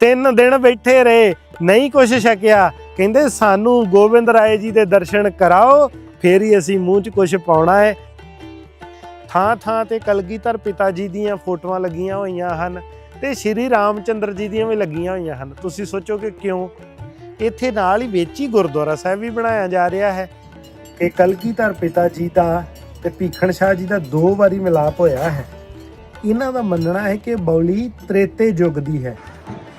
ਤਿੰਨ ਦਿਨ ਬੈਠੇ ਰਹੇ। ਨਹੀਂ ਕੁਛ ਛਕਿਆ। ਕਹਿੰਦੇ, ਸਾਨੂੰ ਗੋਬਿੰਦ ਰਾਏ ਜੀ ਦੇ ਦਰਸ਼ਨ ਕਰਾਓ, ਫੇਰ ਹੀ ਅਸੀਂ ਮੂੰਹ 'ਚ ਕੁਛ ਪਾਉਣਾ ਹੈ ਥਾਂ ਥਾਂ ਤੇ ਕਲਗੀਧਰ ਪਿਤਾ ਜੀ ਦੀਆਂ ਫੋਟੋਆਂ ਲੱਗੀਆਂ ਹੋਈਆਂ ਹਨ ਤੇ ਸ਼੍ਰੀ ਰਾਮਚੰਦਰ ਜੀ ਦੀਆਂ ਵੀ ਲੱਗੀਆਂ ਹੋਈਆਂ ਹਨ। ਤੁਸੀਂ ਸੋਚੋ ਕਿ ਕਿਉਂ? ਇੱਥੇ ਨਾਲ ਹੀ ਵਿੱਚ ਹੀ ਗੁਰਦੁਆਰਾ ਸਾਹਿਬ ਵੀ ਬਣਾਇਆ ਜਾ ਰਿਹਾ ਹੈ। ਕਿ ਕਲਗੀਧਰ ਪਿਤਾ ਜੀ ਦਾ ਤੇ ਭੀਖਣ ਸ਼ਾਹ ਜੀ ਦਾ ਦੋ ਵਾਰੀ ਮਿਲਾਪ ਹੋਇਆ ਹੈ। ਇਹਨਾਂ ਦਾ ਮੰਨਣਾ ਹੈ ਕਿ ਬੌਲੀ ਤ੍ਰੇਤੇ ਯੁੱਗ ਦੀ ਹੈ।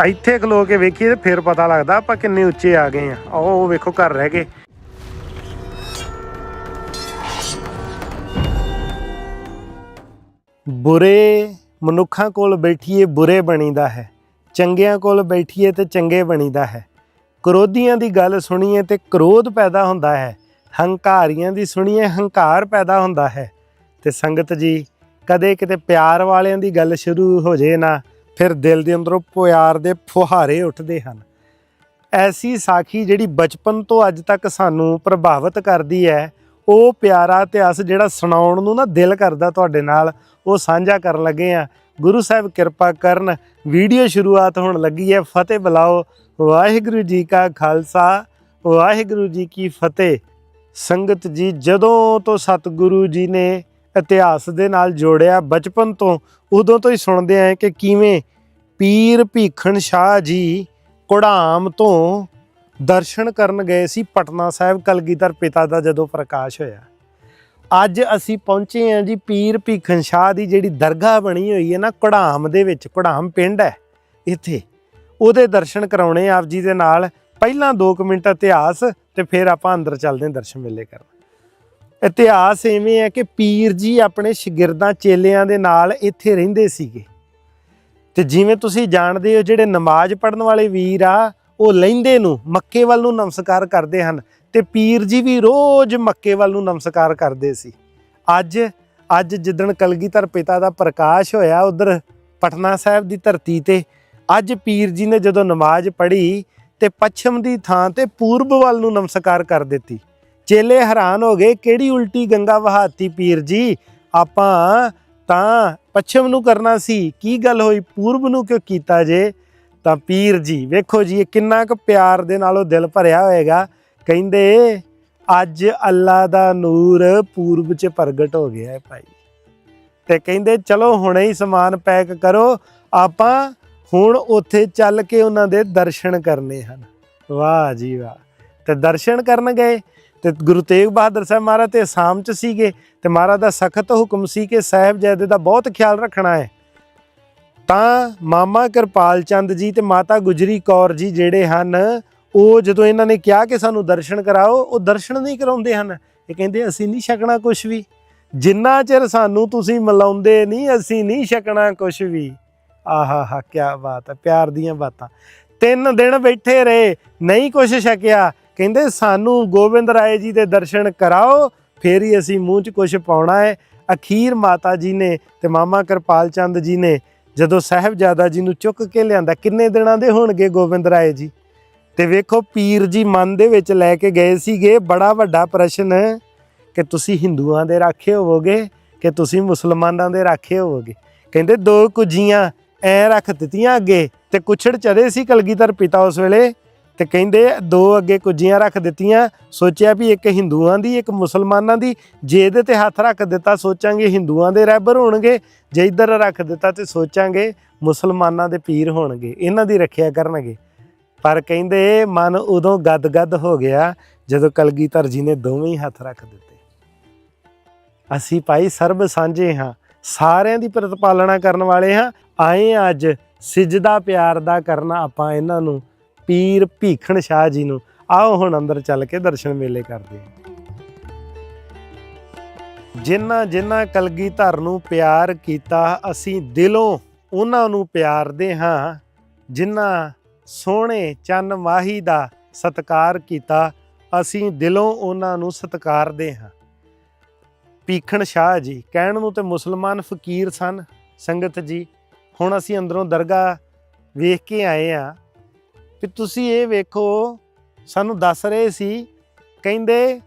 ਇੱਥੇ ਖਲੋ ਕੇ ਵੇਖੀਏ ਤੇ ਫਿਰ ਪਤਾ ਲੱਗਦਾ ਆਪਾਂ ਕਿੰਨੇ ਉੱਚੇ ਆ ਗਏ ਆ। ਉਹ ਵੇਖੋ ਘਰ ਰਹਿ ਗਏ ਬੁਰੇ ਮਨੁੱਖਾਂ ਕੋਲ ਬੈਠੀਏ ਬੁਰੇ ਬਣੀਦਾ ਹੈ। ਚੰਗਿਆਂ ਕੋਲ ਬੈਠੀਏ ਤੇ ਚੰਗੇ ਬਣੀਦਾ ਹੈ। ਕਰੋਧੀਆਂ ਦੀ ਗੱਲ ਸੁਣੀਏ ਤੇ ਕਰੋਧ ਪੈਦਾ ਹੁੰਦਾ ਹੈ। ਹੰਕਾਰੀਆਂ ਦੀ ਸੁਣੀਏ, ਹੰਕਾਰ ਪੈਦਾ ਹੁੰਦਾ ਹੈ। ਤੇ ਸੰਗਤ ਜੀ, ਕਦੇ ਕਿਤੇ ਪਿਆਰ ਵਾਲਿਆਂ ਦੀ ਗੱਲ ਸ਼ੁਰੂ ਹੋ ਜੇ ਨਾ ਫਿਰ ਦਿਲ ਦੇ ਅੰਦਰੋਂ ਪਿਆਰ ਦੇ ਫੁਹਾਰੇ ਉੱਠਦੇ ਹਨ। ਐਸੀ ਸਾਖੀ ਜਿਹੜੀ ਬਚਪਨ ਤੋਂ ਅੱਜ ਤੱਕ ਸਾਨੂੰ ਪ੍ਰਭਾਵਿਤ ਕਰਦੀ ਹੈ, ਉਹ ਪਿਆਰਾ ਇਤਿਹਾਸ ਜਿਹੜਾ ਸੁਣਾਉਣ ਨੂੰ ਨਾ ਦਿਲ ਕਰਦਾ ਤੁਹਾਡੇ ਨਾਲ, ਉਹ ਸਾਂਝਾ ਕਰਨ ਲੱਗੇ ਆ ਗੁਰੂ ਸਾਹਿਬ ਕਿਰਪਾ ਕਰਨ, ਵੀਡੀਓ ਸ਼ੁਰੂਆਤ ਹੋਣ ਲੱਗੀ ਹੈ, ਫਤਿਹ ਬੁਲਾਓ। ਵਾਹਿਗੁਰੂ ਜੀ ਕਾ ਖਾਲਸਾ, ਵਾਹਿਗੁਰੂ ਜੀ ਕੀ ਫਤਿਹ। ਸੰਗਤ ਜੀ, ਜਦੋਂ ਤੋਂ ਸਤਿਗੁਰੂ ਜੀ ਨੇ ਇਤਿਹਾਸ ਦੇ ਨਾਲ ਜੋੜਿਆ। ਬਚਪਨ ਤੋਂ ਉਦੋਂ ਤੋਂ ਹੀ ਸੁਣਦੇ ਆਏ ਕਿ ਕਿਵੇਂ ਪੀਰ ਭੀਖਣ ਸ਼ਾਹ ਜੀ ਕੁੜਾਮ ਤੋਂ ਦਰਸ਼ਨ ਕਰਨ ਗਏ ਸੀ ਪਟਨਾ ਸਾਹਿਬ ਕਲਗੀਧਰ ਪਿਤਾ ਦਾ ਜਦੋਂ ਪ੍ਰਕਾਸ਼ ਹੋਇਆ। ਅੱਜ ਅਸੀਂ ਪਹੁੰਚੇ ਹਾਂ ਜੀ ਪੀਰ ਭੀਖਣ ਸ਼ਾਹ ਦੀ ਜਿਹੜੀ ਦਰਗਾਹ ਬਣੀ ਹੋਈ ਹੈ ਨਾ ਕੁੜਾਮ ਦੇ ਵਿੱਚ ਕੁੜਾਮ ਪਿੰਡ ਹੈ ਇੱਥੇ। ਉਹਦੇ ਦਰਸ਼ਨ ਕਰਾਉਣੇ ਆਪ ਜੀ ਦੇ ਨਾਲ। ਪਹਿਲਾਂ 2 ਮਿੰਟ ਇਤਿਹਾਸ ਤੇ ਫਿਰ ਆਪਾਂ ਅੰਦਰ ਚੱਲਦੇ ਹਾਂ ਦਰਸ਼ਨ ਮੇਲੇ ਕਰਨ। ਇਤਿਹਾਸ ਐਵੇਂ ਹੈ ਕਿ ਪੀਰ ਜੀ ਆਪਣੇ ਸ਼ਾਗਿਰਦਾਂ, ਚੇਲਿਆਂ ਦੇ ਨਾਲ ਇੱਥੇ ਰਹਿੰਦੇ ਸੀਗੇ। ਤੇ ਜਿਵੇਂ ਤੁਸੀਂ ਜਾਣਦੇ ਹੋ, ਜਿਹੜੇ ਨਮਾਜ਼ ਪੜਨ ਵਾਲੇ ਵੀਰ ਆ, ਉਹ ਲਹਿੰਦੇ ਨੂੰ, ਮੱਕੇ ਵੱਲ ਨੂੰ ਨਮਸਕਾਰ ਕਰਦੇ ਹਨ ਤੇ ਪੀਰ ਜੀ ਵੀ ਰੋਜ਼ ਮੱਕੇ ਵੱਲ ਨੂੰ ਨਮਸਕਾਰ ਕਰਦੇ ਸੀ। ਅੱਜ ਅੱਜ ਜਿੱਦਣ ਕਲਗੀਧਰ ਪਿਤਾ ਦਾ ਪ੍ਰਕਾਸ਼ ਹੋਇਆ ਉਧਰ ਪਟਨਾ ਸਾਹਿਬ ਦੀ ਧਰਤੀ ਤੇ, ਅੱਜ ਪੀਰ ਜੀ ਨੇ ਜਦੋਂ ਨਮਾਜ਼ ਪੜ੍ਹੀ ਤੇ ਪੱਛਮ ਦੀ ਥਾਂ ਤੇ ਪੂਰਬ ਵੱਲ ਨੂੰ ਨਮਸਕਾਰ ਕਰ ਦਿੱਤੀ। ਚੇਲੇ ਹੈਰਾਨ ਹੋ ਗਏ, ਕਿਹੜੀ ਉਲਟੀ ਗੰਗਾ ਵਹਾਤੀ ਪੀਰ ਜੀ? ਆਪਾਂ ਤਾਂ ਪੱਛਮ ਨੂੰ ਕਰਨਾ ਸੀ, ਕੀ ਗੱਲ ਹੋਈ, ਪੂਰਬ ਨੂੰ ਕਿਉਂ ਕੀਤਾ ਜੇ? ਤਾਂ ਪੀਰ ਜੀ, ਵੇਖੋ ਜੀ, ਇਹ ਕਿੰਨਾ ਕੁ ਪਿਆਰ ਦੇ ਨਾਲ ਉਹ ਦਿਲ ਭਰਿਆ ਹੋਏਗਾ। ਕਹਿੰਦੇ, ਅੱਜ ਅੱਲਾ ਦਾ ਨੂਰ ਪੂਰਬ 'ਚ ਪ੍ਰਗਟ ਹੋ ਗਿਆ ਹੈ ਭਾਈ। ਤੇ ਕਹਿੰਦੇ, ਚਲੋ ਹੁਣੇ ਹੀ ਸਮਾਨ ਪੈਕ ਕਰੋ, ਆਪਾਂ ਹੁਣ ਉੱਥੇ ਚੱਲ ਕੇ ਉਹਨਾਂ ਦੇ ਦਰਸ਼ਨ ਕਰਨੇ ਹਨ। ਵਾਹ ਜੀ ਵਾਹ। ਤੇ ਦਰਸ਼ਨ ਕਰਨ ਗਏ ਤੇ ਗੁਰੂ ਤੇਗ ਬਹਾਦਰ ਸਾਹਿਬ ਮਹਾਰਾਜ ਤੇ ਅਸਾਮ 'ਚ ਸੀਗੇ ਤੇ ਮਹਾਰਾਜ ਦਾ ਸਖਤ ਹੁਕਮ ਸੀ ਕਿ ਸਾਹਿਬਜ਼ਾਦੇ ਦਾ ਬਹੁਤ ਖਿਆਲ ਰੱਖਣਾ ਹੈ। ਤਾਂ ਮਾਮਾ ਕਿਰਪਾਲ ਚੰਦ ਜੀ ਤੇ ਮਾਤਾ ਗੁਜਰੀ ਕੌਰ ਜੀ ਜਿਹੜੇ ਹਨ, ਉਹ ਜਦੋਂ ਇਹਨਾਂ ਨੇ ਕਿਹਾ ਕਿ ਸਾਨੂੰ ਦਰਸ਼ਨ ਕਰਾਓ, ਉਹ ਦਰਸ਼ਨ ਨਹੀਂ ਕਰਾਉਂਦੇ ਹਨ। ਇਹ ਕਹਿੰਦੇ, ਅਸੀਂ ਨਹੀਂ ਛਕਣਾ ਕੁਝ ਵੀ। ਜਿੰਨਾ ਚਿਰ ਸਾਨੂੰ ਤੁਸੀਂ ਮਿਲਾਉਂਦੇ ਨਹੀਂ, ਅਸੀਂ ਨਹੀਂ ਛਕਣਾ ਕੁਝ ਵੀ। ਆਹਾ ਹਾ ਕੀ ਬਾਤ ਹੈ, ਪਿਆਰ ਦੀਆਂ ਬਾਤਾਂ। ਤਿੰਨ ਦਿਨ ਬੈਠੇ ਰਹੇ, ਨਹੀਂ ਕੁਝ ਛਕਿਆ। ਕਹਿੰਦੇ, ਸਾਨੂੰ ਗੋਬਿੰਦ ਰਾਏ ਜੀ ਦੇ ਦਰਸ਼ਨ ਕਰਾਓ, ਫੇਰ ਹੀ ਅਸੀਂ ਮੂੰਹ 'ਚ ਕੁਝ ਪਾਉਣਾ ਹੈ ਅਖੀਰ ਮਾਤਾ ਜੀ ਨੇ ਤੇ ਮਾਮਾ ਕਿਰਪਾਲ ਚੰਦ ਜੀ ਨੇ ਜਦੋਂ ਸਾਹਿਬਜ਼ਾਦਾ ਜੀ ਨੂੰ ਚੁੱਕ ਕੇ ਲਿਆਂਦਾ, ਕਿੰਨੇ ਦਿਨਾਂ ਦੇ ਹੋਣਗੇ ਗੋਬਿੰਦ ਰਾਏ ਜੀ? ਤੇ ਵੇਖੋ, ਪੀਰ ਜੀ ਮਨ ਦੇ ਵਿੱਚ ਲੈ ਕੇ ਗਏ ਸੀਗੇ, ਬੜਾ ਵੱਡਾ ਪ੍ਰਸ਼ਨ, ਕਿ ਤੁਸੀਂ ਹਿੰਦੂਆਂ ਦੇ ਰਾਖੇ ਹੋਵੋਗੇ, ਕਿ ਤੁਸੀਂ ਮੁਸਲਮਾਨਾਂ ਦੇ ਰਾਖੇ ਹੋਵੋਗੇ? ਕਹਿੰਦੇ, ਦੋ ਕੁਜੀਆਂ ਐ ਰੱਖ ਦਿੱਤੀਆਂ ਅੱਗੇ ਤੇ ਕੁਛੜ ਚੜੇ ਸੀ ਕਲਗੀਧਰ ਪਿਤਾ ਉਸ ਵੇਲੇ। ਤੇ ਕਹਿੰਦੇ ਦੋ ਅੱਗੇ ਕੁਜੀਆਂ ਰੱਖ ਦਿੱਤੀਆਂ, ਸੋਚਿਆ ਵੀ ਇੱਕ ਹਿੰਦੂਆਂ ਦੀ, ਇੱਕ ਮੁਸਲਮਾਨਾਂ ਦੀ। ਜੇ ਇਹਦੇ ਤੇ ਹੱਥ ਰੱਖ ਦਿੱਤਾ, ਸੋਚਾਂਗੇ ਹਿੰਦੂਆਂ ਦੇ ਰਹਿਬਰ ਹੋਣਗੇ। ਜੇ ਇੱਧਰ ਰੱਖ ਦਿੱਤਾ ਤੇ ਸੋਚਾਂਗੇ ਮੁਸਲਮਾਨਾਂ ਦੇ ਪੀਰ ਹੋਣਗੇ। ਇਹਨਾਂ ਦੀ ਰੱਖਿਆ ਕਰਨਗੇ। ਪਰ ਕਹਿੰਦੇ ਮਨ ਉਦੋਂ ਗਦ-ਗਦ ਹੋ ਗਿਆ ਜਦੋਂ ਕਲਗੀਧਰ ਜੀ ਨੇ ਦੋਵੇਂ ਹੀ ਹੱਥ ਰੱਖ ਦਿੱਤੇ। ਅਸੀਂ ਭਾਈ ਸਰਬ ਸਾਂਝੇ ਹਾਂ, ਸਾਰਿਆਂ ਦੀ ਪ੍ਰਤਪਾਲਣਾ ਕਰਨ ਵਾਲੇ ਹਾਂ। ਆਏ ਅੱਜ ਸਿਜਦਾ ਪਿਆਰ ਦਾ ਕਰਨਾ ਆਪਾਂ ਇਹਨਾਂ ਨੂੰ ਪੀਰ ਭੀਖਣ ਸ਼ਾਹ ਜੀ ਨੂੰ। ਆਓ ਹੁਣ ਅੰਦਰ ਚੱਲ ਕੇ ਦਰਸ਼ਨ ਮੇਲੇ ਕਰਦੇ ਹਾਂ। ਜਿਨ੍ਹਾਂ ਜਿਨ੍ਹਾਂ ਕਲਗੀਧਰ ਨੂੰ ਪਿਆਰ ਕੀਤਾ, ਅਸੀਂ ਦਿਲੋਂ ਉਹਨਾਂ ਨੂੰ ਪਿਆਰਦੇ ਹਾਂ ਜਿਨ੍ਹਾਂ ਸੋਹਣੇ ਚੰਨ ਮਾਹੀ ਦਾ ਸਤਕਾਰ ਕੀਤਾ, ਅਸੀਂ ਦਿਲੋਂ ਉਹਨਾਂ ਨੂੰ ਸਤਿਕਾਰਦੇ ਹਾਂ। ਭੀਖਣ ਸ਼ਾਹ ਜੀ, ਕਹਿਣ ਨੂੰ ਤੇ ਮੁਸਲਮਾਨ ਫਕੀਰ ਸਨ, ਸੰਗਤ ਜੀ। ਹੁਣ ਅਸੀਂ ਅੰਦਰੋਂ ਦਰਗਾਹ ਵੇਖ ਕੇ ਆਏ ਆ ਕਿ ਤੁਸੀਂ ਇਹ ਵੇਖੋ, ਸਾਨੂੰ ਦੱਸ ਰਹੇ ਸੀ, ਕਹਿੰਦੇ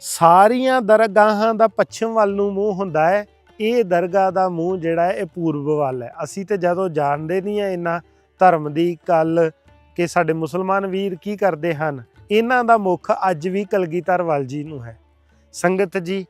ਸਾਰੀਆਂ ਦਰਗਾਹਾਂ ਦਾ ਪੱਛਮ ਵੱਲ ਨੂੰ ਮੂੰਹ ਹੁੰਦਾ ਹੈ, ਇਹ ਦਰਗਾਹ ਦਾ ਮੂੰਹ ਜਿਹੜਾ ਇਹ ਪੂਰਬ ਵੱਲ ਹੈ। ਅਸੀਂ ਤੇ ਜਦੋਂ ਜਾਣਦੇ ਨਹੀਂ ਆ ਇਹਨਾਂ ਧਰਮ ਦੀ ਗੱਲ ਕਿ ਸਾਡੇ ਮੁਸਲਮਾਨ ਵੀਰ ਕੀ ਕਰਦੇ ਹਨ ਇਹਨਾਂ ਦਾ ਮੁੱਖ ਅੱਜ ਵੀ ਕਲਗੀਧਰ ਵੱਲ ਜੀ ਨੂੰ ਹੈ। ਸੰਗਤ ਜੀ,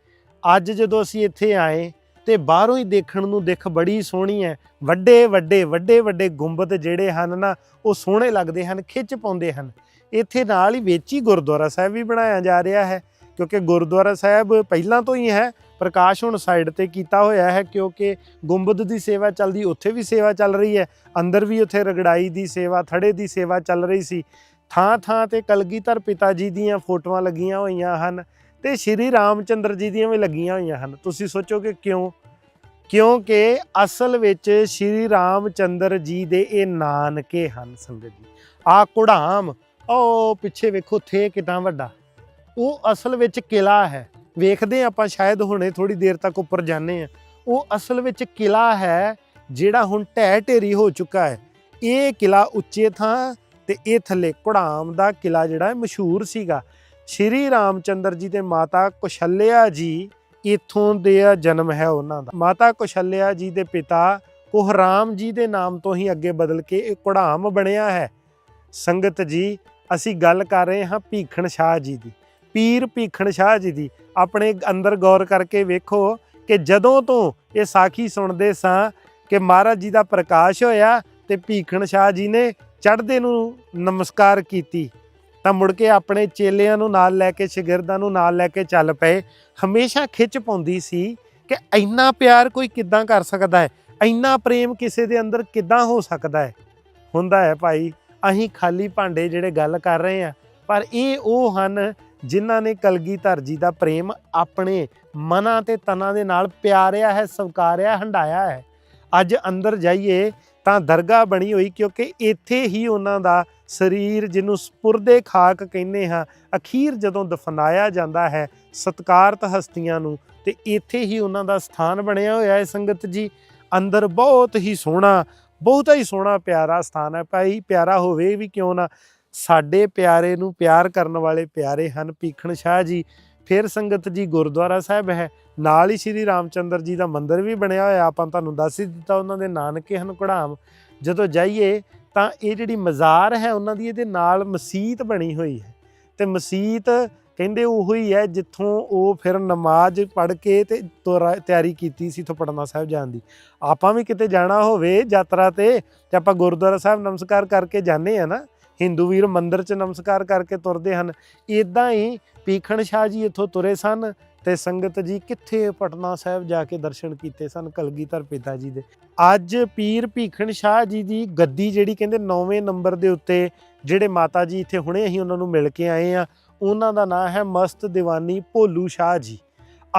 ਅੱਜ ਜਦੋਂ ਅਸੀਂ ਇੱਥੇ ਆਏ ਤੇ ਬਾਹਰੋਂ ਹੀ ਦੇਖਣ ਨੂੰ ਦਿੱਖ ਬੜੀ ਸੋਹਣੀ ਹੈ ਵੱਡੇ ਵੱਡੇ ਵੱਡੇ ਵੱਡੇ ਗੁੰਬਦ ਜਿਹੜੇ ਹਨ ਨਾ, ਉਹ ਸੋਹਣੇ ਲੱਗਦੇ ਹਨ, ਖਿੱਚ ਪਾਉਂਦੇ ਹਨ। ਇੱਥੇ ਨਾਲ ਹੀ ਵਿੱਚ ਹੀ ਗੁਰਦੁਆਰਾ ਸਾਹਿਬ ਵੀ ਬਣਾਇਆ ਜਾ ਰਿਹਾ ਹੈ, ਕਿਉਂਕਿ ਗੁਰਦੁਆਰਾ ਸਾਹਿਬ ਪਹਿਲਾਂ ਤੋਂ ਹੀ ਹੈ, ਪ੍ਰਕਾਸ਼ ਹੁਣ ਸਾਈਡ ਤੇ ਕੀਤਾ ਹੋਇਆ ਹੈ, ਕਿਉਂਕਿ ਗੁੰਬਦ ਦੀ ਸੇਵਾ ਚੱਲਦੀ, ਉੱਥੇ ਵੀ ਸੇਵਾ ਚੱਲ ਰਹੀ ਹੈ, ਅੰਦਰ ਵੀ ਉੱਥੇ ਰਗੜਾਈ ਦੀ ਸੇਵਾ, ਥੜੇ ਦੀ ਸੇਵਾ ਚੱਲ ਰਹੀ ਸੀ। ਥਾਂ ਥਾਂ ਤੇ ਕਲਗੀਧਰ ਪਿਤਾ ਜੀ ਦੀਆਂ ਫੋਟੋਆਂ ਲੱਗੀਆਂ ਹੋਈਆਂ ਹਨ ਤੇ ਸ਼੍ਰੀ ਰਾਮਚੰਦਰ ਜੀ ਦੀਆਂ ਵੀ ਲੱਗੀਆਂ ਹੋਈਆਂ ਹਨ। ਤੁਸੀਂ ਸੋਚੋਗੇ ਕਿਉਂ? ਕਿਉਂਕਿ ਅਸਲ ਵਿੱਚ ਸ਼੍ਰੀ ਰਾਮਚੰਦਰ ਜੀ ਦੇ ਇਹ ਨਾਨਕੇ ਹਨ ਸੰਗਤ ਜੀ। ਆ ਕੁੜਾਮ, ਉਹ ਪਿੱਛੇ ਵੇਖੋ ਥੇ ਕਿਦਾਂ ਵੱਡਾ। ਉਹ ਅਸਲ ਵਿੱਚ ਕਿਲਾ ਹੈ। ਵੇਖਦੇ ਹਾਂ ਆਪਾਂ ਸ਼ਾਇਦ ਹੁਣੇ ਥੋੜੀ ਦੇਰ ਤੱਕ ਉੱਪਰ ਜਾਣੇ ਆ ਉਹ ਅਸਲ ਵਿੱਚ ਕਿਲਾ ਹੈ ਜਿਹੜਾ ਹੁਣ ਢਹਿ ਢੇਰੀ ਹੋ ਚੁੱਕਾ ਹੈ। ਇਹ ਕਿਲਾ ਉੱਚੇ ਥਾਂ ਤੇ ਇਹ ਥੱਲੇ ਕੁੜਾਮ ਦਾ ਕਿਲਾ ਜਿਹੜਾ ਹੈ ਮਸ਼ਹੂਰ ਸੀਗਾ। ਸ਼੍ਰੀ ਰਾਮਚੰਦਰ ਜੀ ਤੇ ਮਾਤਾ ਕੁਸ਼ਲਿਆ ਜੀ ਇਥੋਂ ਦੇ ਜਨਮ ਹੈ ਉਹਨਾਂ ਦਾ। ਮਾਤਾ ਕੁਸ਼ਲਿਆ ਜੀ ਦੇ ਪਿਤਾ ਕੋਹਰਾਮ ਜੀ ਦੇ ਨਾਮ ਤੋਂ ਹੀ ਅੱਗੇ ਬਦਲ ਕੇ ਇਹ ਕੁੜਾਮ ਬਣਿਆ ਹੈ। ਸੰਗਤ ਜੀ, ਅਸੀਂ ਗੱਲ ਕਰ ਰਹੇ ਹਾਂ ਭੀਖਣ ਸ਼ਾਹ ਜੀ ਦੀ। ਪੀਰ ਭੀਖਣ ਸ਼ਾਹ ਜੀ ਦੀ। ਆਪਣੇ ਅੰਦਰ ਗੌਰ ਕਰਕੇ ਵੇਖੋ ਕਿ ਜਦੋਂ ਤੋਂ ਇਹ ਸਾਖੀ ਸੁਣਦੇ ਸਾਂ ਕਿ ਮਹਾਰਾਜ ਜੀ ਦਾ ਪ੍ਰਕਾਸ਼ ਹੋਇਆ ਤੇ ਭੀਖਣ ਸ਼ਾਹ ਜੀ ਨੇ ਚੜ੍ਹਦੇ ਨੂੰ ਨਮਸਕਾਰ ਕੀਤੀ। ਤਾਂ ਮੁੜ ਕੇ ਆਪਣੇ ਚੇਲਿਆਂ ਨੂੰ ਨਾਲ ਲੈ ਕੇ, ਸ਼ਾਗਿਰਦਾਂ ਨੂੰ ਨਾਲ ਲੈ ਕੇ ਚੱਲ ਪਏ। ਹਮੇਸ਼ਾ ਖਿੱਚ ਪਾਉਂਦੀ ਸੀ ਕਿ ਇੰਨਾ ਪਿਆਰ ਕੋਈ ਕਿੱਦਾਂ ਕਰ ਸਕਦਾ ਹੈ? ਇੰਨਾ ਪ੍ਰੇਮ ਕਿਸੇ ਦੇ ਅੰਦਰ ਕਿੱਦਾਂ ਹੋ ਸਕਦਾ ਹੈ? ਹੁੰਦਾ ਹੈ ਭਾਈ, ਅਸੀਂ ਖਾਲੀ ਭਾਂਡੇ ਜਿਹੜੇ ਗੱਲ ਕਰ ਰਹੇ ਆ ਪਰ ਇਹ ਉਹ ਹਨ ਜਿਨ੍ਹਾਂ ਨੇ ਕਲਗੀਧਰ ਜੀ ਦਾ ਪ੍ਰੇਮ ਆਪਣੇ ਮਨਾਂ ਤੇ ਤਨਾਂ ਦੇ ਨਾਲ ਪਿਆਰਿਆ ਹੈ, ਸਵਕਾਰਿਆ, ਹੰਡਾਇਆ ਹੈ। ਅੱਜ ਅੰਦਰ ਜਾਈਏ ਤਾਂ ਦਰਗਾਹ ਬਣੀ ਹੋਈ ਕਿਉਂਕਿ ਇੱਥੇ ਹੀ ਉਹਨਾਂ ਦਾ ਸਰੀਰ ਜਿਹਨੂੰ ਸਪੁਰਦੇ ਖਾਕ ਕਹਿੰਦੇ ਹਾਂ, ਅਖੀਰ ਜਦੋਂ ਦਫਨਾਇਆ ਜਾਂਦਾ ਹੈ ਸਤਕਾਰਤ ਹਸਤੀਆਂ ਨੂੰ, ਤੇ ਇੱਥੇ ਹੀ ਉਹਨਾਂ ਦਾ ਸਥਾਨ ਬਣਿਆ ਹੋਇਆ ਹੈ ਸੰਗਤ ਜੀ। ਅੰਦਰ ਬਹੁਤ ਹੀ ਸੋਹਣਾ, ਬਹੁਤਾ ਹੀ ਸੋਹਣਾ ਪਿਆਰਾ ਸਥਾਨ ਹੈ ਭਾਈ, ਪਿਆਰਾ ਹੋਵੇ ਵੀ ਕਿਉਂ ਨਾ। ਸਾਡੇ ਪਿਆਰੇ ਨੂੰ ਪਿਆਰ ਕਰਨ ਵਾਲੇ ਪਿਆਰੇ ਹਨ ਭੀਖਣ ਸ਼ਾਹ ਜੀ। ਫਿਰ ਸੰਗਤ ਜੀ ਗੁਰਦੁਆਰਾ ਸਾਹਿਬ ਹੈ। ਨਾਲ ਹੀ ਸ਼੍ਰੀ ਰਾਮਚੰਦਰ ਜੀ ਦਾ ਮੰਦਿਰ ਵੀ ਬਣਿਆ ਹੋਇਆ, ਆਪਾਂ ਤੁਹਾਨੂੰ ਦੱਸ ਹੀ ਦਿੱਤਾ ਉਹਨਾਂ ਦੇ ਨਾਨਕੇ ਹਨ ਕੁੜਾਮ ਜਦੋਂ ਜਾਈਏ, ਤਾਂ ਇਹ ਜਿਹੜੀ ਮਜ਼ਾਰ ਹੈ, ਉਹਨਾਂ ਦੀ ਇਹਦੇ ਨਾਲ ਮਸਜਿਦ ਬਣੀ ਹੋਈ ਹੈ। ਤੇ ਮਸਜਿਦ ਕਹਿੰਦੇ ਉਹ ਹੀ ਹੈ ਜਿੱਥੋਂ ਉਹ ਫਿਰ ਨਮਾਜ਼ ਪੜ੍ਹ ਕੇ ਤੇ ਤੁਰ- ਤਿਆਰੀ ਕੀਤੀ ਸੀ ਥੋਪੜਨਾ ਸਾਹਿਬ ਜਾਣ ਦੀ। ਆਪਾਂ ਵੀ ਕਿਤੇ ਜਾਣਾ ਹੋਵੇ ਯਾਤਰਾ ਤੇ ਤੇ ਆਪਾਂ ਗੁਰਦੁਆਰਾ ਸਾਹਿਬ ਨਮਸਕਾਰ ਕਰਕੇ ਜਾਂਦੇ ਆ ਨਾ, ਹਿੰਦੂ ਵੀਰ ਮੰਦਿਰ 'ਚ ਨਮਸਕਾਰ ਕਰਕੇ ਤੁਰਦੇ ਹਨ। ਇਦਾਂ ਹੀ ਪੀਖਣ ਸ਼ਾਹ ਜੀ ਇੱਥੋਂ ਤੁਰੇ ਸਨ ਤੇ ਸੰਗਤ ਜੀ ਕਿੱਥੇ ਪਟਨਾ ਸਾਹਿਬ ਜਾ ਕੇ ਦਰਸ਼ਨ ਕੀਤੇ ਸਨ ਕਲਗੀਧਰ ਪਿਤਾ ਜੀ ਦੇ। ਅੱਜ ਪੀਰ ਭੀਖਣ ਸ਼ਾਹ ਜੀ ਦੀ ਗੱਦੀ ਜਿਹੜੀ ਕਹਿੰਦੇ 9ਵੇਂ ਨੰਬਰ ਦੇ ਉੱਤੇ ਜਿਹੜੇ ਮਾਤਾ ਜੀ ਇੱਥੇ ਹੁਣੇ ਅਸੀਂ ਉਹਨਾਂ ਨੂੰ ਮਿਲ ਕੇ ਆਏ ਆ ਉਹਨਾਂ ਦਾ ਨਾਮ ਹੈ ਮਸਤ ਦੀਵਾਨੀ ਭੋਲੂ ਸ਼ਾਹ ਜੀ।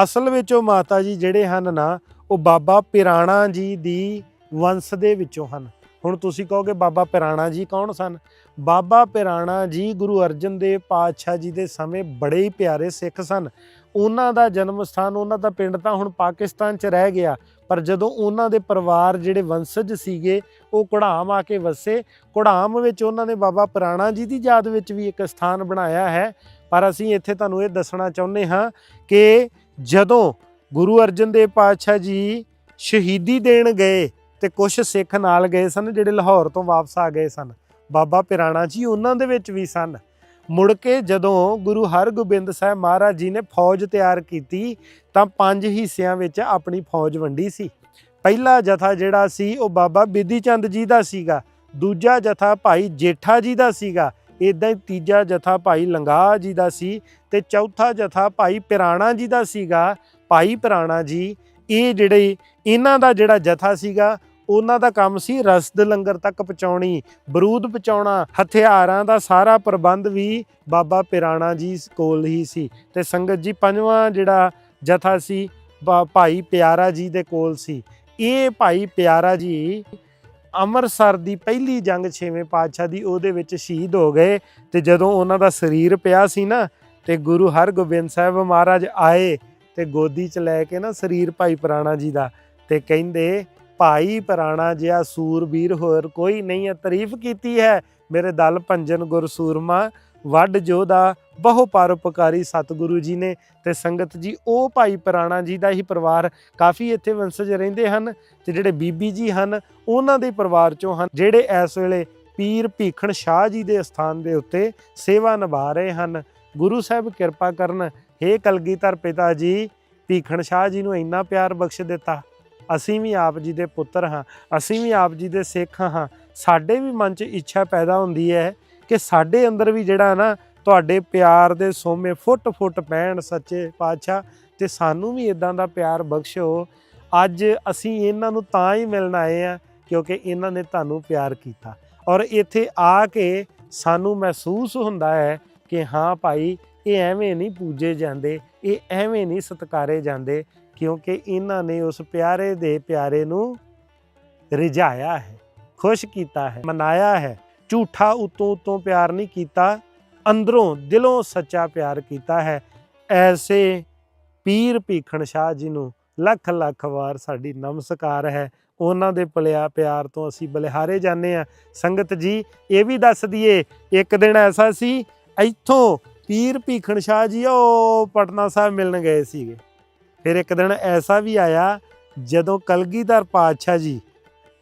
ਅਸਲ ਵਿੱਚ ਉਹ ਮਾਤਾ ਜੀ ਜਿਹੜੇ ਹਨ ਨਾ, ਉਹ ਬਾਬਾ ਪਿਰਾਣਾ ਜੀ ਦੀ ਵੰਸ਼ ਦੇ ਵਿੱਚੋਂ ਹਨ। ਹੁਣ ਤੁਸੀਂ ਕਹੋਗੇ ਬਾਬਾ ਪਿਰਾਣਾ ਜੀ ਕੌਣ ਸਨ? ਬਾਬਾ ਪਿਰਾਣਾ ਜੀ ਗੁਰੂ ਅਰਜਨ ਦੇਵ ਪਾਤਸ਼ਾਹ ਜੀ ਦੇ ਸਮੇਂ ਬੜੇ ਹੀ ਪਿਆਰੇ ਸਿੱਖ ਸਨ। ਉਹਨਾਂ ਦਾ ਜਨਮ ਸਥਾਨ ਉਹਨਾਂ ਦਾ ਪਿੰਡ ਤਾਂ ਹੁਣ ਪਾਕਿਸਤਾਨ 'ਚ ਰਹਿ ਗਿਆ, ਪਰ ਜਦੋਂ ਉਹਨਾਂ ਦੇ ਪਰਿਵਾਰ ਜਿਹੜੇ ਵੰਸ਼ਜ ਸੀਗੇ, ਉਹ ਕੁੜਾਮ ਆ ਕੇ ਵਸੇ। ਕੁੜਾਮ ਵਿੱਚ ਉਹਨਾਂ ਨੇ ਬਾਬਾ ਪੁਰਾਣਾ ਜੀ ਦੀ ਯਾਦ ਵਿੱਚ ਵੀ ਇੱਕ ਸਥਾਨ ਬਣਾਇਆ ਹੈ। ਪਰ ਅਸੀਂ ਇੱਥੇ ਤੁਹਾਨੂੰ ਇਹ ਦੱਸਣਾ ਚਾਹੁੰਦੇ ਹਾਂ ਕਿ ਜਦੋਂ ਗੁਰੂ ਅਰਜਨ ਦੇਵ ਪਾਤਸ਼ਾਹ ਜੀ ਸ਼ਹੀਦੀ ਦੇਣ ਗਏ ਤੇ ਕੁਝ ਸਿੱਖ ਨਾਲ ਗਏ ਸਨ, ਜਿਹੜੇ ਲਾਹੌਰ ਤੋਂ ਵਾਪਸ ਆ ਗਏ ਸਨ, ਬਾਬਾ ਪਿਰਾਣਾ ਜੀ ਉਹਨਾਂ ਦੇ ਵਿੱਚ ਵੀ ਸਨ। ਮੁੜ ਕੇ ਜਦੋਂ ਗੁਰੂ ਹਰਗੋਬਿੰਦ ਸਾਹਿਬ ਮਹਾਰਾਜ ਜੀ ਨੇ ਫੌਜ ਤਿਆਰ ਕੀਤੀ, ਤਾਂ ਪੰਜ ਹਿੱਸਿਆਂ ਵਿੱਚ ਆਪਣੀ ਫੌਜ ਵੰਡੀ ਸੀ। ਪਹਿਲਾ ਜਥਾ ਜਿਹੜਾ ਸੀ, ਉਹ ਬਾਬਾ ਬਿਧੀ ਚੰਦ ਜੀ ਦਾ ਸੀਗਾ। ਦੂਜਾ ਜਥਾ ਭਾਈ ਜੇਠਾ ਜੀ ਦਾ ਸੀਗਾ। ਇਦਾਂ ਹੀ ਤੀਜਾ ਜਥਾ ਭਾਈ ਲੰਗਾ ਜੀ ਦਾ ਸੀ ਤੇ ਚੌਥਾ ਜਥਾ ਭਾਈ ਪਿਰਾਣਾ ਜੀ ਦਾ ਸੀਗਾ। ਭਾਈ ਪਿਰਾਣਾ ਜੀ, ਇਹ ਜਿਹੜੇ, ਇਹਨਾਂ ਦਾ ਜਿਹੜਾ ਜਥਾ ਸੀਗਾ ਉਹਨਾਂ ਦਾ ਕੰਮ ਸੀ ਰਸਦ ਲੰਗਰ ਤੱਕ ਪਹੁੰਚਾਉਣੀ, ਬਰੂਦ ਪਹੁੰਚਾਉਣਾ, ਹਥਿਆਰਾਂ ਦਾ ਸਾਰਾ ਪ੍ਰਬੰਧ ਵੀ ਬਾਬਾ ਪਿਰਾਣਾ ਜੀ ਕੋਲ ਹੀ ਸੀ। ਤੇ ਸੰਗਤ ਜੀ, ਪੰਜਵਾਂ ਜਿਹੜਾ ਜਥਾ ਸੀ ਭਾ- ਭਾਈ ਪਿਆਰਾ ਜੀ ਦੇ ਕੋਲ ਸੀ। ਇਹ ਭਾਈ ਪਿਆਰਾ ਜੀ ਅੰਮ੍ਰਿਤਸਰ ਦੀ ਪਹਿਲੀ ਜੰਗ 6ਵੇਂ ਪਾਤਸ਼ਾਹ ਦੀ ਉਹਦੇ ਵਿੱਚ ਸ਼ਹੀਦ ਹੋ ਗਏ ਤੇ ਜਦੋਂ ਉਹਨਾਂ ਦਾ ਸਰੀਰ ਪਿਆ ਸੀ ਨਾ ਤੇ ਗੁਰੂ ਹਰਗੋਬਿੰਦ ਸਾਹਿਬ ਮਹਾਰਾਜ ਆਏ ਤੇ ਗੋਦੀ 'ਚ ਲੈ ਕੇ ਨਾ ਸਰੀਰ ਭਾਈ ਪੁਰਾਣਾ ਜੀ ਦਾ ਤੇ ਕਹਿੰਦੇ ਭਾਈ ਪੁਰਾਣਾ ਜਿਹਾ ਸੂਰਬੀਰ ਹੋਰ ਕੋਈ ਨਹੀਂ ਹੈ, ਤਾਰੀਫ ਕੀਤੀ ਹੈ। ਮੇਰੇ ਦਲ ਭੰਜਨ ਗੁਰ ਸੂਰਮਾ, ਵੱਡ ਜੋਧਾ ਬਹੁ ਪਰਉਪਕਾਰੀ ਸਤਿਗੁਰੂ ਜੀ ਨੇ ਤੇ ਸੰਗਤ ਜੀ, ਉਹ ਭਾਈ ਪੁਰਾਣਾ ਜੀ ਦਾ ਹੀ ਪਰਿਵਾਰ ਕਾਫੀ ਇੱਥੇ ਵੰਸ਼ਜ ਰਹਿੰਦੇ ਹਨ ਤੇ ਜਿਹੜੇ ਬੀਬੀ ਜੀ ਹਨ, ਉਹਨਾਂ ਦੇ ਪਰਿਵਾਰ ਚੋਂ ਹਨ, ਜਿਹੜੇ ਇਸ ਵੇਲੇ ਪੀਰ ਭੀਖਣ ਸ਼ਾਹ ਜੀ ਦੇ ਸਥਾਨ ਦੇ ਉੱਤੇ ਸੇਵਾ ਨਿਭਾ ਰਹੇ ਹਨ। ਗੁਰੂ ਸਾਹਿਬ ਕਿਰਪਾ ਕਰਨ, ਹੇ ਕਲਗੀਧਰ ਪਿਤਾ ਜੀ, ਭੀਖਣ ਸ਼ਾਹ ਜੀ ਨੂੰ ਇੰਨਾ ਪਿਆਰ ਬਖਸ਼ ਦਿੱਤਾ। ਅਸੀਂ ਵੀ ਆਪ ਜੀ ਦੇ ਪੁੱਤਰ ਹਾਂ, ਅਸੀਂ ਵੀ ਆਪ ਜੀ ਦੇ ਸਿੱਖ ਹਾਂ। ਸਾਡੇ ਵੀ ਮਨ 'ਚ ਇੱਛਾ ਪੈਦਾ ਹੁੰਦੀ ਹੈ ਕਿ ਸਾਡੇ ਅੰਦਰ ਵੀ ਜਿਹੜਾ ਨਾ ਤੁਹਾਡੇ ਪਿਆਰ ਦੇ ਸੋਮੇ ਫੁੱਟ ਫੁੱਟ ਪੈਣ ਸੱਚੇ ਪਾਤਸ਼ਾਹ ਤੇ ਸਾਨੂੰ ਵੀ ਇਦਾਂ ਦਾ ਪਿਆਰ ਬਖਸ਼ੋ। ਅੱਜ ਅਸੀਂ ਇਹਨਾਂ ਨੂੰ ਤਾਂ ਹੀ ਮਿਲਣ ਆਏ ਆ ਕਿਉਂਕਿ ਇਹਨਾਂ ਨੇ ਤੁਹਾਨੂੰ ਪਿਆਰ ਕੀਤਾ। ਔਰ ਇੱਥੇ ਆ ਕੇ ਸਾਨੂੰ ਮਹਿਸੂਸ ਹੁੰਦਾ ਹੈ ਕਿ ਹਾਂ ਭਾਈ, ਇਹ ਐਵੇਂ ਨਹੀਂ ਪੂਜੇ ਜਾਂਦੇ, ਇਹ ਐਵੇਂ ਨਹੀਂ ਸਤਕਾਰੇ ਜਾਂਦੇ। ਕਿਉਂਕਿ ਇਹਨਾਂ ਨੇ ਉਸ ਪਿਆਰੇ ਦੇ ਪਿਆਰੇ ਨੂੰ ਰਿਝਾਇਆ ਹੈ, ਖੁਸ਼ ਕੀਤਾ ਹੈ, ਮਨਾਇਆ ਹੈ। ਝੂਠਾ ਉਤੋਂ ਉਤੋਂ ਪਿਆਰ ਨਹੀਂ ਕੀਤਾ, ਅੰਦਰੋਂ ਦਿਲੋਂ ਸੱਚਾ ਪਿਆਰ ਕੀਤਾ ਹੈ। ਐਸੇ ਪੀਰ ਭੀਖਣ ਸ਼ਾਹ ਜੀ ਨੂੰ ਲੱਖ ਲੱਖ ਵਾਰ ਸਾਡੀ ਨਮਸਕਾਰ ਹੈ। ਉਹਨਾਂ ਦੇ ਪਲਿਆ ਪਿਆਰ ਤੋਂ ਅਸੀਂ ਬਲਿਹਾਰੇ ਜਾਂਦੇ ਆ ਸੰਗਤ ਜੀ, ਇਹ ਵੀ ਦੱਸ ਦਈਏ, ਇੱਕ ਦਿਨ ਐਸਾ ਸੀ, ਇੱਥੋਂ ਪੀਰ ਭੀਖਣ ਸ਼ਾਹ ਜੀ ਉਹ ਪਟਨਾ ਸਾਹਿਬ ਮਿਲਣ ਗਏ ਸੀਗੇ। ਫਿਰ ਇੱਕ ਦਿਨ ਐਸਾ ਵੀ ਆਇਆ, ਜਦੋਂ ਕਲਗੀਧਰ ਪਾਤਸ਼ਾਹ ਜੀ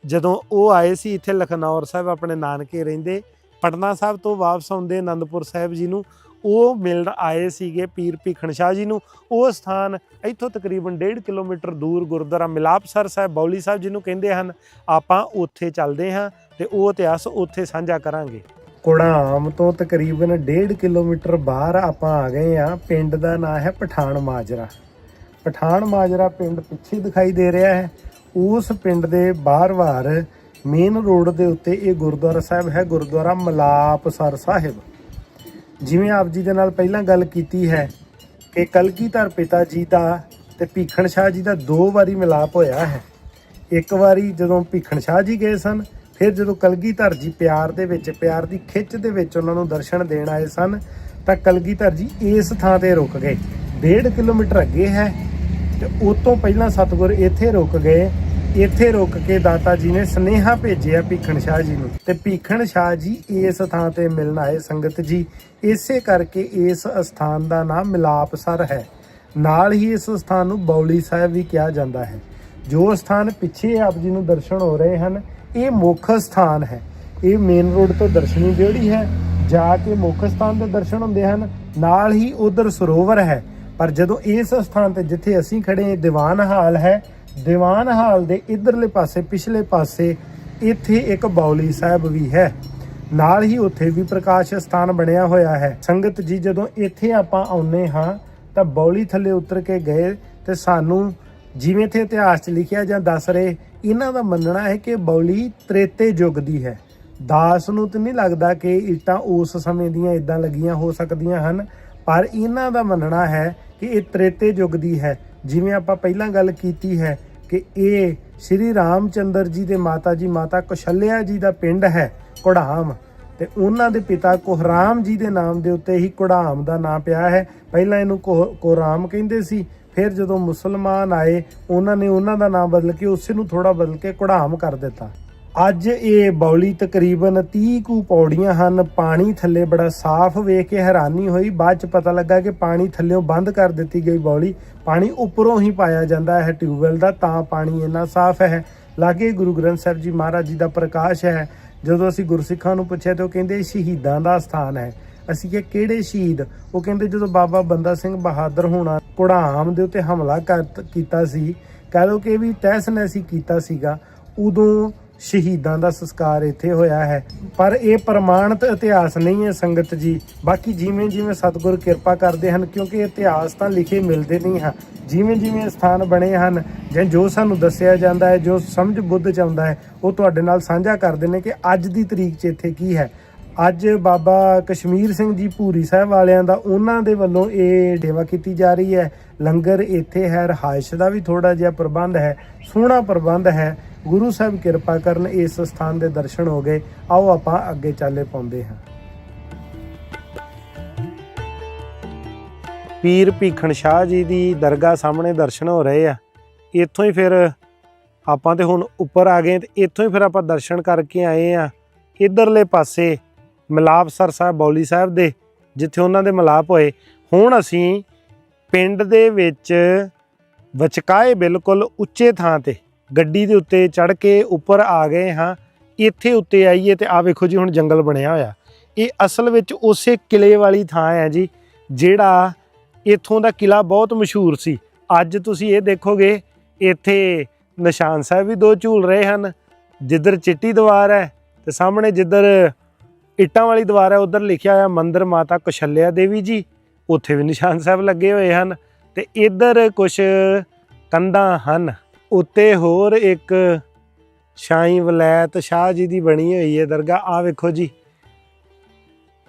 ਜਦੋਂ ਉਹ ਆਏ ਸੀ ਇੱਥੇ ਲਖਨੌਰ ਸਾਹਿਬ ਆਪਣੇ ਨਾਨਕੇ ਰਹਿੰਦੇ, ਪਟਨਾ ਸਾਹਿਬ ਤੋਂ ਵਾਪਸ ਆਉਂਦੇ ਆਨੰਦਪੁਰ ਸਾਹਿਬ ਜੀ ਨੂੰ, ਉਹ ਮਿਲਣ ਆਏ ਸੀਗੇ ਪੀਰ ਭੀਖਣ ਸ਼ਾਹ ਜੀ ਨੂੰ। ਉਹ ਸਥਾਨ ਇੱਥੋਂ ਤਕਰੀਬਨ 1.5 ਕਿਲੋਮੀਟਰ ਦੂਰ ਗੁਰਦੁਆਰਾ ਮਿਲਾਪਸਰ ਸਾਹਿਬ ਬੌਲੀ ਸਾਹਿਬ ਜਿਹਨੂੰ ਕਹਿੰਦੇ ਹਨ। ਆਪਾਂ ਉੱਥੇ ਚੱਲਦੇ ਹਾਂ ਤੇ ਉਹ ਇਤਿਹਾਸ ਉੱਥੇ ਸਾਂਝਾ ਕਰਾਂਗੇ। ਕੁੜਾਮ ਤੋਂ ਤਕਰੀਬਨ 1.5 ਕਿਲੋਮੀਟਰ ਬਾਹਰ ਆਪਾਂ ਆ ਗਏ ਆ ਪਿੰਡ ਦਾ ਨਾਂ ਹੈ ਪਠਾਨ ਮਾਜਰਾ। ਪਠਾਨ ਮਾਜਰਾ ਪਿੰਡ ਪਿੱਛੇ ਦਿਖਾਈ ਦੇ ਰਿਹਾ ਹੈ। ਉਸ ਪਿੰਡ ਦੇ ਬਾਹਰ-ਬਾਹਰ ਮੇਨ ਰੋਡ ਦੇ ਉੱਤੇ ਇਹ ਗੁਰਦੁਆਰਾ ਸਾਹਿਬ ਹੈ, ਗੁਰਦੁਆਰਾ ਮਲਾਪਸਰ ਸਾਹਿਬ। ਜਿਵੇਂ ਆਪ ਜੀ ਦੇ ਨਾਲ ਪਹਿਲਾਂ ਗੱਲ ਕੀਤੀ ਹੈ ਕਿ ਕਲਗੀਧਰ ਪਿਤਾ ਜੀ ਦਾ ਤੇ ਭੀਖਣ ਸ਼ਾਹ ਜੀ ਦਾ ਦੋ ਵਾਰੀ ਮਿਲਾਪ ਹੋਇਆ ਹੈ। ਇੱਕ ਵਾਰੀ ਜਦੋਂ ਭੀਖਣ ਸ਼ਾਹ ਜੀ ਗਏ ਸਨ, ਫਿਰ ਜਦੋਂ ਕਲਗੀਧਰ ਜੀ ਪਿਆਰ ਦੇ ਵਿੱਚ, ਪਿਆਰ ਦੀ ਖਿੱਚ ਦੇ ਵਿੱਚ ਉਹਨਾਂ ਨੂੰ ਦਰਸ਼ਨ ਦੇਣ ਆਏ ਸਨ, ਤਾਂ ਕਲਗੀਧਰ ਜੀ ਇਸ ਥਾਂ ਤੇ ਰੁਕ ਗਏ। 1.5 ਕਿਲੋਮੀਟਰ ਅੱਗੇ ਹੈ ਤੇ ਉਸ ਤੋਂ ਪਹਿਲਾਂ ਸਤਿਗੁਰ ਇੱਥੇ ਰੁਕ ਗਏ। ਇੱਥੇ ਰੁਕ ਕੇ ਦਾਤਾ ਜੀ ਨੇ ਸਨੇਹਾ ਭੇਜਿਆ ਭੀਖਣ ਸ਼ਾਹ ਜੀ ਨੂੰ। ਤੇ ਭੀਖਣ ਸ਼ਾਹ ਜੀ ਇਸ ਥਾਂ ਤੇ ਮਿਲਣ ਆਏ ਸੰਗਤ ਜੀ। ਇਸੇ ਕਰਕੇ ਇਸ ਸਥਾਨ ਦਾ ਨਾਮ ਮਿਲਾਪਸਰ ਹੈ। ਨਾਲ ਹੀ ਇਸ ਸਥਾਨ ਨੂੰ ਬੌਲੀ ਸਾਹਿਬ ਵੀ ਕਿਹਾ ਜਾਂਦਾ ਹੈ। ਜੋ ਸਥਾਨ ਪਿੱਛੇ ਆਪ ਜੀ ਨੂੰ ਦਰਸ਼ਨ ਹੋ ਰਹੇ ਹਨ, ਇਹ ਮੁੱਖ ਸਥਾਨ ਹੈ। ਇਹ ਮੇਨ ਰੋਡ ਤੋਂ ਦਰਸ਼ਨੀ ਡਿਉੜੀ ਹੈ, ਜਾ ਕੇ ਮੁੱਖ ਸਥਾਨ ਦੇ ਦਰਸ਼ਨ ਹੁੰਦੇ ਹਨ। ਨਾਲ ਹੀ ਉਧਰ ਸਰੋਵਰ ਹੈ। ਪਰ ਜਦੋਂ ਇਸ ਸਥਾਨ ਤੇ ਜਿੱਥੇ ਅਸੀਂ ਖੜੇ ਦੀਵਾਨ ਹਾਲ ਹੈ। ਦੀਵਾਨ ਹਾਲ ਦੇ ਇਧਰਲੇ ਪਾਸੇ, ਪਿਛਲੇ ਪਾਸੇ, ਇੱਥੇ ਇੱਕ ਬੌਲੀ ਸਾਹਿਬ ਵੀ ਹੈ। ਨਾਲ ਹੀ ਉੱਥੇ ਵੀ ਪ੍ਰਕਾਸ਼ ਸਥਾਨ ਬਣਿਆ ਹੋਇਆ ਹੈ। ਸੰਗਤ ਜੀ, ਜਦੋਂ ਇੱਥੇ ਆਪਾਂ ਆਉਨੇ ਹਾਂ, ਤਾਂ ਬੌਲੀ ਥੱਲੇ ਉਤਰ ਕੇ ਗਏ ਤੇ ਸਾਨੂੰ ਜਿਵੇਂ ਇੱਥੇ ਇਤਿਹਾਸ 'ਚ ਲਿਖਿਆ ਜਾਂ ਦੱਸ ਰਹੇ, ਇਹਨਾਂ ਦਾ ਮੰਨਣਾ ਹੈ ਕਿ ਬੌਲੀ ਤ੍ਰੇਤੇ ਯੁੱਗ ਦੀ ਹੈ। ਦਾਸ ਨੂੰ ਤਾਂ ਨਹੀਂ ਲੱਗਦਾ ਕਿ ਇੱਟਾਂ ਉਸ ਸਮੇਂ ਦੀਆਂ ਇਦਾਂ ਲੱਗੀਆਂ ਹੋ ਸਕਦੀਆਂ ਹਨ, ਪਰ ਇਹਨਾਂ ਦਾ ਮੰਨਣਾ ਹੈ ਕਿ ਇਹ ਤ੍ਰੇਤੇ ਯੁੱਗ ਦੀ ਹੈ। ਜਿਵੇਂ ਆਪਾਂ ਪਹਿਲਾਂ ਗੱਲ ਕੀਤੀ ਹੈ ਕਿ ਇਹ ਸ਼੍ਰੀ ਰਾਮਚੰਦਰ ਜੀ ਦੇ ਮਾਤਾ ਜੀ, ਮਾਤਾ ਕੁਸ਼ਲਿਆ ਜੀ ਦਾ ਪਿੰਡ ਹੈ ਕੁੜਾਮ ਤੇ ਉਹਨਾਂ ਦੇ ਪਿਤਾ ਕੋਹਰਾਮ ਜੀ ਦੇ ਨਾਮ ਦੇ ਉੱਤੇ ਹੀ ਕੁੜਾਮ ਦਾ ਨਾਮ ਪਿਆ ਹੈ। ਪਹਿਲਾਂ ਇਹਨੂੰ ਕੋਹ- ਕੋਰਾਮ ਕਹਿੰਦੇ ਸੀ, ਫਿਰ ਜਦੋਂ ਮੁਸਲਮਾਨ ਆਏ, ਉਹਨਾਂ ਨੇ ਉਹਨਾਂ ਦਾ ਨਾਮ ਬਦਲ ਕੇ ਉਸੇ ਨੂੰ ਥੋੜਾ ਬਦਲ ਕੇ ਕੁੜਾਮ ਕਰ ਦਿੱਤਾ। ਅੱਜ ਇਹ ਬੌਲੀ ਤਕਰੀਬਨ 30 ਕੁ ਪੌੜੀਆਂ ਹਨ। ਪਾਣੀ ਥੱਲੇ ਬੜਾ ਸਾਫ਼ ਵੇਖ ਕੇ ਹੈਰਾਨੀ ਹੋਈ। ਬਾਅਦ ਚ ਪਤਾ ਲੱਗਾ ਕਿ ਪਾਣੀ ਥੱਲੇੋਂ ਬੰਦ ਕਰ ਦਿੱਤੀ ਗਈ ਬੌਲੀ। ਪਾਣੀ ਉੱਪਰੋਂ ਹੀ ਪਾਇਆ ਜਾਂਦਾ ਹੈ ਟਿਊਬਵੈਲ ਦਾ, ਤਾਂ ਪਾਣੀ ਇੰਨਾ ਸਾਫ਼ ਹੈ। ਲਾਗੇ ਗੁਰੂ ਗ੍ਰੰਥ ਸਾਹਿਬ ਜੀ ਮਹਾਰਾਜ ਜੀ ਦਾ ਪ੍ਰਕਾਸ਼ ਹੈ। ਜਦੋਂ ਅਸੀਂ ਗੁਰਸਿੱਖਾਂ ਨੂੰ ਪੁੱਛਿਆ ਤਾਂ ਉਹ ਕਹਿੰਦੇ ਸ਼ਹੀਦਾਂ ਦਾ ਸਥਾਨ ਹੈ। ਅਸੀਂ ਕਿ ਕਿਹੜੇ ਸ਼ਹੀਦ? ਉਹ ਕਹਿੰਦੇ, ਜਦੋਂ ਬਾਬਾ ਬੰਦਾ ਸਿੰਘ ਬਹਾਦਰ ਹੋਣਾ ਕੁੜਾਮ ਦੇ ਉੱਤੇ ਹਮਲਾ ਕਰ ਕੀਤਾ ਸੀ, ਕਹਿ ਲਓ ਕਿ ਇਹ ਵੀ ਤਹਿਸ ਨਹਿਸੀ ਕੀਤਾ ਸੀਗਾ, ਉਦੋਂ ਸ਼ਹੀਦਾਂ ਦਾ ਸੰਸਕਾਰ ਇੱਥੇ ਹੋਇਆ ਹੈ। ਪਰ ਇਹ ਪ੍ਰਮਾਣਿਤ ਇਤਿਹਾਸ ਨਹੀਂ ਹੈ ਸੰਗਤ ਜੀ। ਬਾਕੀ ਜਿਵੇਂ ਜਿਵੇਂ ਸਤਿਗੁਰ ਕਿਰਪਾ ਕਰਦੇ ਹਨ, ਕਿਉਂਕਿ ਇਤਿਹਾਸ ਤਾਂ ਲਿਖੇ ਮਿਲਦੇ ਨਹੀਂ ਹਨ। ਜਿਵੇਂ ਜਿਵੇਂ ਸਥਾਨ ਬਣੇ ਹਨ, ਜਾਂ ਜੋ ਸਾਨੂੰ ਦੱਸਿਆ ਜਾਂਦਾ ਹੈ, ਜੋ ਸਮਝ ਬੁੱਧ ਚ ਆਉਂਦਾ ਹੈ, ਉਹ ਤੁਹਾਡੇ ਨਾਲ ਸਾਂਝਾ ਕਰਦੇ ਨੇ ਕਿ ਅੱਜ ਦੀ ਤਰੀਕ 'ਚ ਇੱਥੇ ਕੀ ਹੈ। ਅੱਜ ਬਾਬਾ ਕਸ਼ਮੀਰ ਸਿੰਘ ਜੀ ਭੂਰੀ ਸਾਹਿਬ ਵਾਲਿਆਂ ਦਾ, ਉਹਨਾਂ ਦੇ ਵੱਲੋਂ ਇਹ ਡੇਵਾ ਕੀਤੀ ਜਾ ਰਹੀ ਹੈ। ਲੰਗਰ ਇੱਥੇ ਹੈ, ਰਹਾਇਸ਼ ਦਾ ਵੀ ਥੋੜਾ ਜਿਹਾ ਪ੍ਰਬੰਧ ਹੈ, ਸੋਹਣਾ ਪ੍ਰਬੰਧ ਹੈ। ਗੁਰੂ ਸਾਹਿਬ ਕਿਰਪਾ ਕਰਨ ਇਸ ਸਥਾਨ ਦੇ ਦਰਸ਼ਨ ਹੋ ਗਏ। ਆਓ ਆਪਾਂ ਅੱਗੇ ਚਾਲੇ ਪਾਉਂਦੇ ਹਾਂ। ਪੀਰ ਭੀਖਣ ਸ਼ਾਹ ਜੀ ਦੀ ਦਰਗਾਹ ਸਾਹਮਣੇ ਦਰਸ਼ਨ ਹੋ ਰਹੇ ਆ। ਇੱਥੋਂ ਹੀ ਫਿਰ ਆਪਾਂ ਤੇ ਹੁਣ ਉੱਪਰ ਆ ਗਏ ਤੇ ਇੱਥੋਂ ਹੀ ਫਿਰ ਆਪਾਂ ਦਰਸ਼ਨ ਕਰਕੇ ਆਏ ਆ। ਇਧਰਲੇ ਪਾਸੇ ਮਲਾਪਸਰ ਸਾਹਿਬ ਬੌਲੀ ਸਾਹਿਬ ਦੇ, ਜਿੱਥੇ ਉਹਨਾਂ ਦੇ ਮਿਲਾਪ ਹੋਏ। ਹੁਣ ਅਸੀਂ ਪਿੰਡ ਦੇ ਵਿੱਚ ਵਿਚਕਾਏ ਬਿਲਕੁਲ ਉੱਚੇ ਥਾਂ ਤੇ ਗੱਡੀ ਦੇ ਉੱਤੇ ਚੜ ਕੇ ਉੱਪਰ ਆ ਗਏ ਹਾਂ। ਇੱਥੇ ਉੱਤੇ ਆਈਏ ਤੇ ਆ ਵੇਖੋ ਜੀ, ਹੁਣ ਜੰਗਲ ਬਣਿਆ ਹੋਇਆ। ਇਹ ਅਸਲ ਵਿੱਚ ਉਸੇ ਕਿਲੇ ਵਾਲੀ ਥਾਂ ਹੈ ਜੀ, ਜਿਹੜਾ ਇੱਥੋਂ ਦਾ ਕਿਲਾ ਬਹੁਤ ਮਸ਼ਹੂਰ ਸੀ। ਅੱਜ ਤੁਸੀਂ ਇਹ ਦੇਖੋਗੇ, ਇੱਥੇ ਨਿਸ਼ਾਨ ਸਾਹਿਬ ਵੀ ਦੋ ਝੂਲ ਰਹੇ ਹਨ। ਜਿੱਧਰ ਚਿੱਟੀ ਦੀਵਾਰ ਹੈ ਤੇ ਸਾਹਮਣੇ ਜਿੱਧਰ ਇੱਟਾਂ ਵਾਲੀ ਦੀਵਾਰ ਹੈ, ਉਧਰ ਲਿਖਿਆ ਹੋਇਆ ਮੰਦਰ ਮਾਤਾ ਕੁਸ਼ਲਿਆ ਦੇਵੀ ਜੀ। ਉੱਥੇ ਵੀ ਨਿਸ਼ਾਨ ਸਾਹਿਬ ਲੱਗੇ ਹੋਏ ਹਨ ਤੇ ਇੱਧਰ ਕੁਝ ਕੰਧਾਂ ਹਨ। ਉੱਤੇ ਹੋਰ ਇੱਕ ਸ਼ਾਹੀ ਵਲੈਤ ਸ਼ਾਹ ਜੀ ਦੀ ਬਣੀ ਹੋਈ ਹੈ ਦਰਗਾਹ। ਆ ਵੇਖੋ ਜੀ।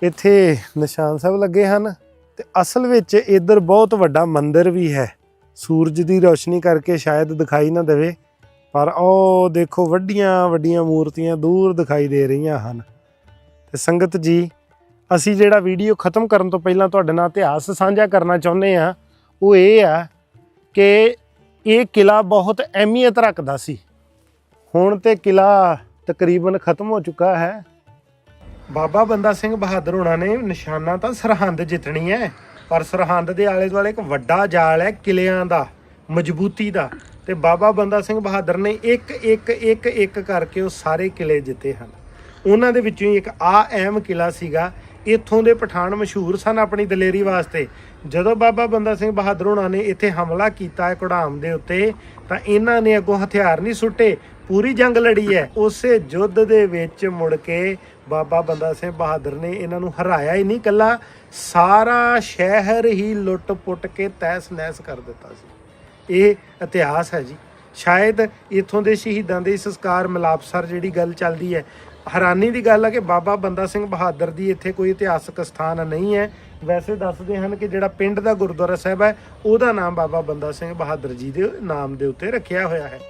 ਇੱਥੇ ਨਿਸ਼ਾਨ ਸਾਹਿਬ ਲੱਗੇ ਹਨ ਤੇ ਅਸਲ ਵਿੱਚ ਇੱਧਰ ਬਹੁਤ ਵੱਡਾ ਮੰਦਿਰ ਵੀ ਹੈ। ਸੂਰਜ ਦੀ ਰੋਸ਼ਨੀ ਕਰਕੇ ਸ਼ਾਇਦ ਦਿਖਾਈ ਨਾ ਦੇਵੇ, ਪਰ ਉਹ ਦੇਖੋ ਵੱਡੀਆਂ ਵੱਡੀਆਂ ਮੂਰਤੀਆਂ ਦੂਰ ਦਿਖਾਈ ਦੇ ਰਹੀਆਂ ਹਨ। ਤੇ ਸੰਗਤ ਜੀ, ਅਸੀਂ ਜਿਹੜਾ ਵੀਡੀਓ ਖਤਮ ਕਰਨ ਤੋਂ ਪਹਿਲਾਂ ਤੁਹਾਡੇ ਨਾਲ ਇਤਿਹਾਸ ਸਾਂਝਾ ਕਰਨਾ ਚਾਹੁੰਦੇ ਆ ਉਹ ਇਹ ਆ ਕਿ ਇਹ ਕਿਲਾ ਬਹੁਤ ਅਹਿਮੀਅਤ ਰੱਖਦਾ ਸੀ। ਹੁਣ ਤੇ ਕਿਲਾ ਤਕਰੀਬਨ ਖਤਮ ਹੋ ਚੁੱਕਾ ਹੈ। ਬਾਬਾ ਬੰਦਾ ਸਿੰਘ ਬਹਾਦਰ ਹੋਣਾ ਨੇ ਨਿਸ਼ਾਨਾ ਤਾਂ ਸਰਹੰਦ ਜਿੱਤਣੀ ਹੈ, ਪਰ ਸਰਹੰਦ ਦੇ ਆਲੇ ਦੁਆਲੇ ਇੱਕ ਵੱਡਾ ਜਾਲ ਹੈ ਕਿਲਿਆਂ ਦਾ, ਮਜ਼ਬੂਤੀ ਦਾ। ਤੇ ਬਾਬਾ ਬੰਦਾ ਸਿੰਘ ਬਹਾਦਰ ਨੇ ਇੱਕ ਇੱਕ ਇੱਕ ਇੱਕ ਕਰਕੇ ਉਹ ਸਾਰੇ ਕਿਲੇ ਜਿੱਤੇ ਹਨ। ਉਹਨਾਂ ਦੇ ਵਿੱਚੋਂ ਹੀ ਇੱਕ ਆ ਅਹਿਮ ਕਿਲਾ ਸੀਗਾ। ਇੱਥੋਂ ਦੇ ਪਠਾਨ ਮਸ਼ਹੂਰ ਸਨ ਆਪਣੀ ਦਲੇਰੀ ਵਾਸਤੇ। ਜਦੋਂ ਬਾਬਾ ਬੰਦਾ ਸਿੰਘ ਬਹਾਦਰ ਹੋਣਾ ਨੇ ਇੱਥੇ ਹਮਲਾ ਕੀਤਾ ਹੈ ਕੁੜਾਮ ਦੇ ਉੱਤੇ, ਤਾਂ ਇਹਨਾਂ ਨੇ ਅੱਗੋਂ ਹਥਿਆਰ ਨਹੀਂ ਸੁੱਟੇ, ਪੂਰੀ ਜੰਗ ਲੜੀ ਹੈ। ਉਸੇ ਯੁੱਧ ਦੇ ਵਿੱਚ ਮੁੜ ਕੇ ਬਾਬਾ ਬੰਦਾ ਸਿੰਘ ਬਹਾਦਰ ਨੇ ਇਹਨਾਂ ਨੂੰ ਹਰਾਇਆ ਹੀ ਨਹੀਂ ਕੱਲਾ ਸਾਰਾ ਸ਼ਹਿਰ ਹੀ ਲੁੱਟ-ਪੁੱਟ ਕੇ ਤਹਿਸ-ਨਹਿਸ ਕਰ ਦਿੱਤਾ ਸੀ। ਇਹ ਇਤਿਹਾਸ ਹੈ ਜੀ। ਸ਼ਾਇਦ ਇਥੋਂ ਦੇ ਸ਼ਹੀਦਾਂ ਦੇ ਸੰਸਕਾਰ ਮਿਲਾਪਸਰ ਜਿਹੜੀ ਗੱਲ ਚੱਲਦੀ ਹੈ, ਹੈਰਾਨੀ ਦੀ ਗੱਲ ਹੈ ਕਿ ਬਾਬਾ ਬੰਦਾ ਸਿੰਘ ਬਹਾਦਰ ਦੀ ਇੱਥੇ ਕੋਈ ਇਤਿਹਾਸਕ ਸਥਾਨ ਨਹੀਂ ਹੈ। ਵੈਸੇ ਦੱਸਦੇ ਹਨ ਕਿ ਜਿਹੜਾ ਪਿੰਡ ਦਾ ਗੁਰਦੁਆਰਾ ਸਾਹਿਬ ਹੈ, ਉਹਦਾ ਨਾਮ ਬਾਬਾ ਬੰਦਾ ਸਿੰਘ ਬਹਾਦਰ ਜੀ ਦੇ ਨਾਮ ਦੇ ਉੱਤੇ ਰੱਖਿਆ ਹੋਇਆ ਹੈ।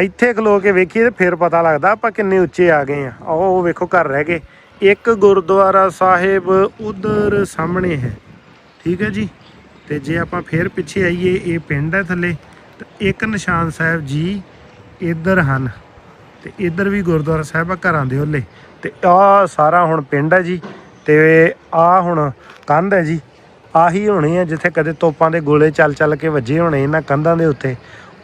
ਇੱਥੇ ਖਲੋ ਕੇ ਵੇਖੀਏ ਤੇ ਫਿਰ ਪਤਾ ਲੱਗਦਾ ਆਪਾਂ ਕਿੰਨੇ ਉੱਚੇ ਆ ਗਏ ਆ ਆਹ ਉਹ ਵੇਖੋ ਘਰ ਰਹਿ ਗਏ। ਇੱਕ ਗੁਰਦੁਆਰਾ ਸਾਹਿਬ ਉਧਰ ਸਾਹਮਣੇ ਹੈ। ਠੀਕ ਹੈ ਜੀ? ਤੇ ਜੇ ਆਪਾਂ ਫਿਰ ਪਿੱਛੇ ਆਈਏ, ਇਹ ਪਿੰਡ ਹੈ ਥੱਲੇ। ਤੇ ਇੱਕ ਨਿਸ਼ਾਨ ਸਾਹਿਬ ਜੀ ਇੱਧਰ ਹਨ। ਤੇ ਇੱਧਰ ਵੀ ਗੁਰਦੁਆਰਾ ਸਾਹਿਬ ਆ ਘਰਾਂ ਦੇ ਓਲੇ ਤੇ ਆ ਸਾਰਾ ਹੁਣ ਪਿੰਡ ਹੈ ਜੀ। ਤੇ ਆ ਹੁਣ ਕੰਧ ਹੈ ਜੀ, ਆਹੀ ਹੋਣੀ ਹੈ ਜਿੱਥੇ ਕਦੇ ਤੋਪਾਂ ਦੇ ਗੋਲੇ ਚੱਲ ਚੱਲ ਕੇ ਵੱਜੇ ਹੋਣੇ ਇਹਨਾਂ ਕੰਧਾਂ ਦੇ ਉੱਤੇ।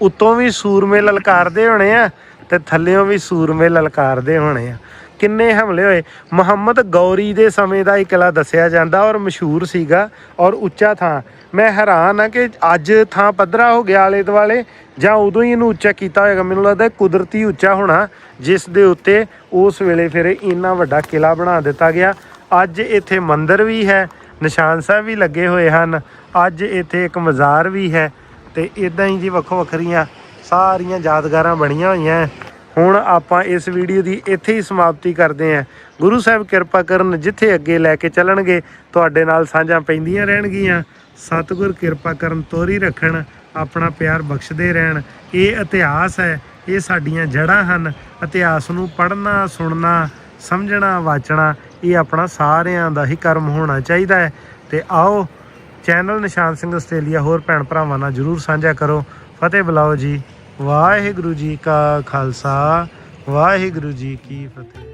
ਉੱਤੋਂ ਵੀ ਸੂਰਮੇ ਲਲਕਾਰਦੇ ਹੋਣੇ ਆ ਤੇ ਥੱਲਿਓਂ ਵੀ ਸੂਰਮੇ ਲਲਕਾਰਦੇ ਹੋਣੇ ਆ। ਕਿੰਨੇ ਹਮਲੇ ਹੋਏ। ਮੁਹੰਮਦ ਗੌਰੀ ਦੇ ਸਮੇਂ ਦਾ ਇਹ ਕਿਲਾ ਦੱਸਿਆ ਜਾਂਦਾ ਔਰ ਮਸ਼ਹੂਰ ਸੀਗਾ ਔਰ ਉੱਚਾ ਥਾਂ। ਮੈਂ ਹੈਰਾਨ ਆ ਕਿ ਅੱਜ ਥਾਂ ਪੱਧਰਾ ਹੋ ਗਿਆ ਆਲੇ ਦੁਆਲੇ ਜਾਂ ਉਦੋਂ ਹੀ ਇਹਨੂੰ ਉੱਚਾ ਕੀਤਾ ਹੋਏਗਾ। ਮੈਨੂੰ ਲੱਗਦਾ ਕੁਦਰਤੀ ਉੱਚਾ ਹੋਣਾ ਜਿਸ ਦੇ ਉੱਤੇ ਉਸ ਵੇਲੇ ਫਿਰ ਇੰਨਾ ਵੱਡਾ ਕਿਲਾ ਬਣਾ ਦਿੱਤਾ ਗਿਆ ਅੱਜ ਇੱਥੇ ਮੰਦਿਰ ਵੀ ਹੈ, ਨਿਸ਼ਾਨ ਸਾਹਿਬ ਵੀ ਲੱਗੇ ਹੋਏ ਹਨ, ਅੱਜ ਇੱਥੇ ਇੱਕ ਮਜ਼ਾਰ ਵੀ ਹੈ ਤੇ ਇਦਾਂ ਹੀ ਜੀ ਵੱਖੋ ਵੱਖਰੀਆਂ ਸਾਰੀਆਂ ਯਾਦਗਾਰਾਂ ਬਣੀਆਂ ਹੋਈਆਂ। ਹੁਣ ਆਪਾਂ ਇਸ ਵੀਡੀਓ ਦੀ ਇੱਥੇ ਹੀ ਸਮਾਪਤੀ ਕਰਦੇ ਹਾਂ। ਗੁਰੂ ਸਾਹਿਬ ਕਿਰਪਾ ਕਰਨ ਜਿੱਥੇ ਅੱਗੇ ਲੈ ਕੇ ਚੱਲਣਗੇ, ਤੁਹਾਡੇ ਨਾਲ ਸਾਂਝਾਂ ਪੈਂਦੀਆਂ ਰਹਿਣਗੀਆਂ। ਸਤਿਗੁਰ ਕਿਰਪਾ ਕਰਨ ਤੋਰੀ ਰੱਖਣ, ਆਪਣਾ ਪਿਆਰ ਬਖਸ਼ਦੇ ਰਹਿਣ। ਇਹ ਇਤਿਹਾਸ ਹੈ, ਇਹ ਸਾਡੀਆਂ ਜੜ੍ਹਾਂ ਹਨ, ਇਤਿਹਾਸ ਨੂੰ ਪੜ੍ਹਨਾ, ਸੁਣਨਾ ਸਮਝਣਾ, ਵਾਚਣਾ, ਇਹ ਆਪਣਾ ਸਾਰਿਆਂ ਦਾ ਹੀ ਕਰਮ ਹੋਣਾ ਚਾਹੀਦਾ ਹੈ। ਤੇ ਆਓ, ਚੈਨਲ ਨਿਸ਼ਾਨ ਸਿੰਘ ਆਸਟ੍ਰੇਲੀਆ, ਹੋਰ ਭੈਣ ਭਰਾਵਾਂ ਨਾਲ ਜਰੂਰ ਸਾਂਝਾ ਕਰੋ। ਫਤਿਹ ਬੁਲਾਓ ਜੀ। ਵਾਹਿਗੁਰੂ ਜੀ ਕਾ ਖਾਲਸਾ। ਵਾਹਿਗੁਰੂ ਜੀ ਕੀ ਫਤਿਹ।